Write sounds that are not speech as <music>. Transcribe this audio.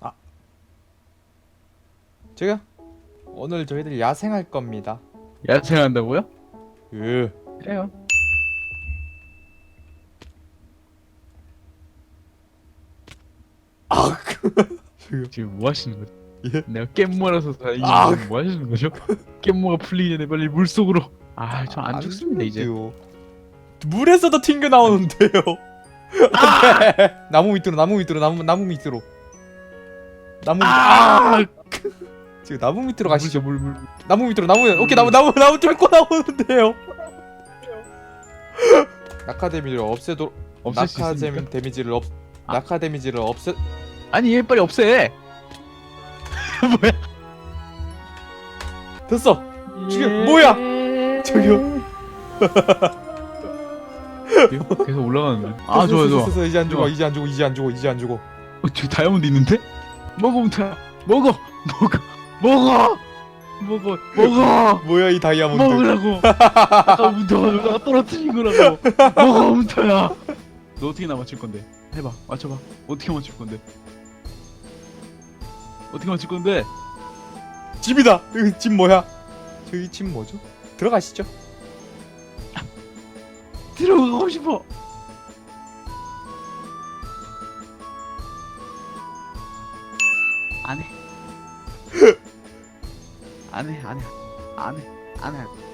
아. 제가 오늘 저희들 야생할 겁니다. 야생한다고요? 으. 그래요. 아. <laughs> 지금 뭐 하시는 거죠? 예? 내가 깻모라서 다행인데 아. 뭐 하시는 거죠? 깻모가 풀리기 전에 빨리 물 속으로. 아, 저안 죽습니다 이제. 물에서도 튕겨 나오는데요. 아! <laughs> 안돼. 나무 밑으로 나무 밑으로 나무 나무 밑으로. 나무 밑- 아, 지금 나무 밑으로 가시죠. 물, 물, 물. 나무 밑으로 나무 오케이 나무 나무 나무 뚫고 나오는데요. <laughs> 낙하 데미지를 없애도 없앨 수 낙하 있습니까? 데미, 데미지를 없 아. 낙하 데미지를 없애 아니 얘 빨리 없애. <laughs> 뭐야? 됐어. 지금 뭐야? 저기요. 계속 올라가는데. 아 좋아 좋아. 됐어, 이제 안 죽어 좋아. 이제 안 죽어 이제 안 죽어 이제 안 죽어. 어, 저 다이아몬드 있는데? 먹어 문타야. 먹어 먹어 먹어 먹어 먹어 뭐야 이 다이아몬드. 먹으라고. <laughs> 아까 문타가 여기다가 떨어뜨린 거라고. 먹어 문타야. 너 어떻게 나 맞출 건데? 해봐 맞춰봐. 어떻게 맞출 건데? 어떻게 맞출 건데? 집이다. 여기 집 뭐야? 저기 집 뭐죠? 들어가시죠. 들어가고 싶어. 안 해. 안 해, 안 해. 안 해. 안 해.